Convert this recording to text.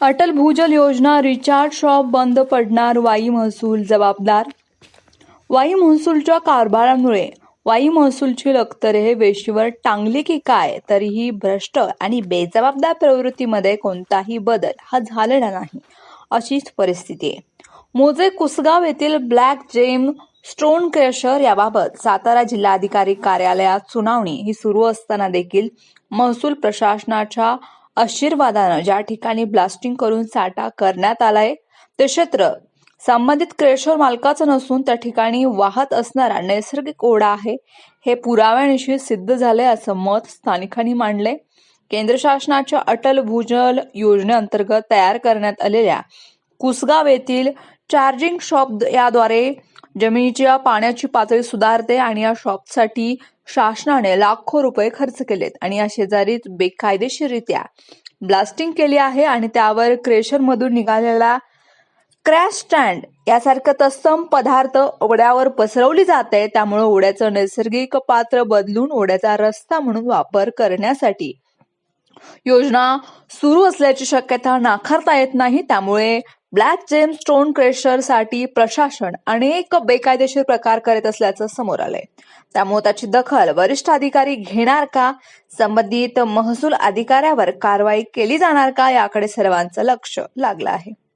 अटल भूजल योजना recharge shop बंद पडणार वाई महसूल जबाबदार? वाई महसूलच्या कारभारामुळे वाई महसूलची लखतरे हे वेशीवर टांगली की काय? तरीही भ्रष्ट आणि बेजबाबदार प्रवृत्तीमध्ये कोणताही बदल हा झालेला नाही अशीच परिस्थिती आहे. मोजे कुसगाव येथील ब्लॅक जेम स्टोन क्रशर याबाबत सातारा जिल्हाधिकारी कार्यालयात सुनावणी ही सुरू असताना देखील महसूल प्रशासनाच्या आशीर्वादानं ज्या ठिकाणी ब्लास्टिंग करून साठा करण्यात आलाय ते क्षेत्र संबंधित क्रेशर मालकाचं नसून त्या ठिकाणी वाहत असणारा नैसर्गिक ओढा आहे हे पुराव्यानिशी सिद्ध झाले असं मत स्थानिकांनी मांडले केंद्र शासनाच्या अटल भूजल योजनेअंतर्गत तयार करण्यात आलेल्या कुसगाव येथील चार्जिंग शॉप याद्वारे जमिनीच्या पाण्याची पातळी सुधारते आणि या शॉपसाठी शासनाने लाखो रुपये खर्च केलेत आणि या शेजारीच बेकायदेशीररित्या ब्लास्टिंग केली आहे आणि त्यावर क्रेशरमधून निघालेला क्रॅश स्टँड यासारखं तत्सम पदार्थ ओढ्यावर पसरवली जात. आहे त्यामुळे ओढ्याचं नैसर्गिक पात्र बदलून ओढ्याचा रस्ता म्हणून वापर करण्यासाठी योजना सुरू असल्याची शक्यता नाकारता येत नाही. त्यामुळे ब्लॅक जेम स्टोन क्रेशरसाठी प्रशासन अनेक बेकायदेशीर प्रकार करत असल्याचं समोर आलंय. त्यामुळे त्याची दखल वरिष्ठ अधिकारी घेणार का? संबंधित महसूल अधिकाऱ्यावर कारवाई केली जाणार का? याकडे सर्वांचं लक्ष लागलं आहे.